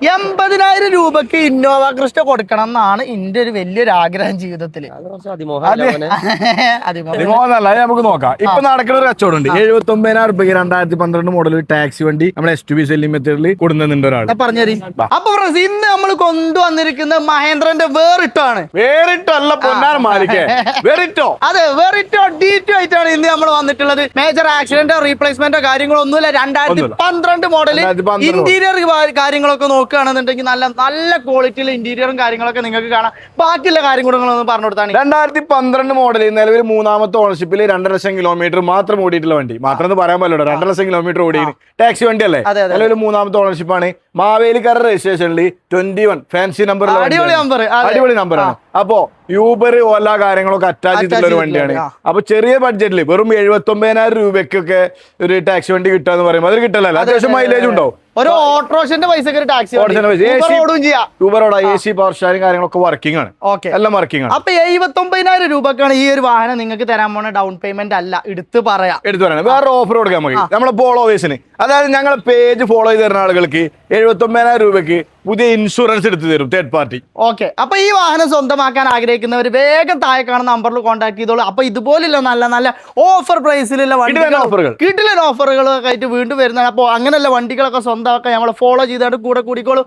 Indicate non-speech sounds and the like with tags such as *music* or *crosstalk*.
എൺപതിനായിരം രൂപക്ക് Innova Crysta കൊടുക്കണം എന്നാണ് എന്റെ ഒരു വലിയൊരു ആഗ്രഹം *laughs* അത് നമുക്ക് നോക്കാം. ഇപ്പൊ നടക്കുന്ന ഒരു കച്ചവടം ഉണ്ട് എഴുപത്തി ഒമ്പതിനായിരം രൂപയ്ക്ക് രണ്ടായിരത്തി പന്ത്രണ്ട് മോഡൽ ടാക്സി വണ്ടി നമ്മുടെ എസ് ടു ബി സെല്ലിംഗ് മെത്തേഡിൽ കൊടുക്കുന്നുണ്ട് ഒരാൾ പറഞ്ഞു അപ്പൊ ഇന്ന് നമ്മൾ കൊണ്ടുവന്നിരിക്കുന്ന മഹേന്ദ്രന്റെ വേറിട്ടാണ്. വേറിട്ടല്ല പൊന്നാർ മാലിക്കേ വേറിട്ടോ? അതെ വേറിട്ടോ. ഡി വന്നിട്ടുള്ളത് മേജർ ആക്സിഡന്റോ റീപ്ലേസ്മെന്റോ കാര്യങ്ങളോ ഒന്നുമില്ല. രണ്ടായിരത്തി പന്ത്രണ്ട് മോഡൽ ഇന്റീരിയർ കാര്യങ്ങളൊക്കെ നോക്കുകയാണെന്നുണ്ടെങ്കിൽ നല്ല നല്ല ക്വാളിറ്റിയിൽ ഇന്റീരിയറും കാര്യങ്ങളൊക്കെ നിങ്ങൾക്ക് കാണാം. ബാക്കിയുള്ള കാര്യം കൂടെ ഒന്ന് പറഞ്ഞു കൊടുത്താണ് രണ്ടായിരത്തി പന്ത്രണ്ട് മോഡൽ നിലവിൽ മൂന്നാമത്തെ ഓണർഷിപ്പിൽ രണ്ടര ലക്ഷം കിലോമീറ്റർ മാത്രം ഓടിയിട്ടുള്ള വണ്ടി. മാത്രം എന്ന് പറയാൻ പറ്റില്ല രണ്ടര ലക്ഷം കിലോമീറ്റർ ഓടി ടാക്സി വണ്ടി അല്ലേ. നിലവിൽ മൂന്നാമത്തെ ഓണർഷിപ്പാണ് മാവേലിക്കാരുടെ രജിസ്ട്രേഷനിൽ ട്വന്റി വൺ ഫാൻസി നമ്പർ അടിപൊളി നമ്പർ അടിപൊളി അടിപൊളി നമ്പറാണ് അപ്പോ യൂബർ ഓല കാര്യങ്ങളൊക്കെ അറ്റാച്ച് ചെയ്തിട്ടുള്ള ഒരു വണ്ടിയാണ്. അപ്പൊ ചെറിയ ബഡ്ജറ്റിൽ വെറും എഴുപത്തി ഒമ്പതിനായിരം രൂപയ്ക്കൊക്കെ ഒരു ടാക്സി വണ്ടി കിട്ടുക എന്ന് പറയുമ്പോൾ അത് കിട്ടലല്ല അത്യാവശ്യം മൈലേജ് ഉണ്ടാവും ഒരു ഓട്ടോറിക്ഷന്റെ ടാക്സി എ സി പവർ സ്റ്റാറും കാര്യങ്ങളൊക്കെ വർക്കിംഗ് ആണ്. ഓക്കെ എല്ലാം വർക്കിംഗ് ആണ്. അപ്പൊ എഴുപത്തി ഒമ്പതിനായിരം രൂപക്കാണ് ഈ ഒരു വാഹനം നിങ്ങൾക്ക് തരാൻ പോണ ഡൗൺ പേയ്മെന്റ് അല്ല. എടുത്ത് പറയാം. എടുത്തു പറയാം. വേറെ ഓഫർ കൊടുക്കാൻ നമ്മളെ ഫോളോവേഴ്സിന് അതായത് ഞങ്ങൾ പേജ് ഫോളോ ചെയ്ത് തരുന്ന ആളുകൾക്ക് എഴുപത്തി ഒമ്പതിനായിരം രൂപയ്ക്ക് പുതിയ ഇൻഷുറൻസ് എടുത്തു തരും തേർഡ് പാർട്ടി ഓക്കെ അപ്പൊ ഈ വാഹനം സ്വന്തമാക്കാൻ ആഗ്രഹിക്കുന്നവർ വേഗം താഴെ കാണുന്ന നമ്പറിൽ കോൺടാക്ട് ചെയ്തോളൂ. അപ്പൊ ഇതുപോലുള്ള നല്ല നല്ല ഓഫർ പ്രൈസിലുള്ള വണ്ടി ഓഫറുകൾ. കിട്ടില്ല ഓഫറുകളൊക്കെ ആയിട്ട് വീണ്ടും വരുന്നതാണ്. അപ്പോൾ അങ്ങനെയുള്ള വണ്ടികളൊക്കെ സ്വന്തമാക്കാൻ നമ്മളെ ഫോളോ ചെയ്തായിട്ട് കൂടെ കൂടിക്കോളൂ.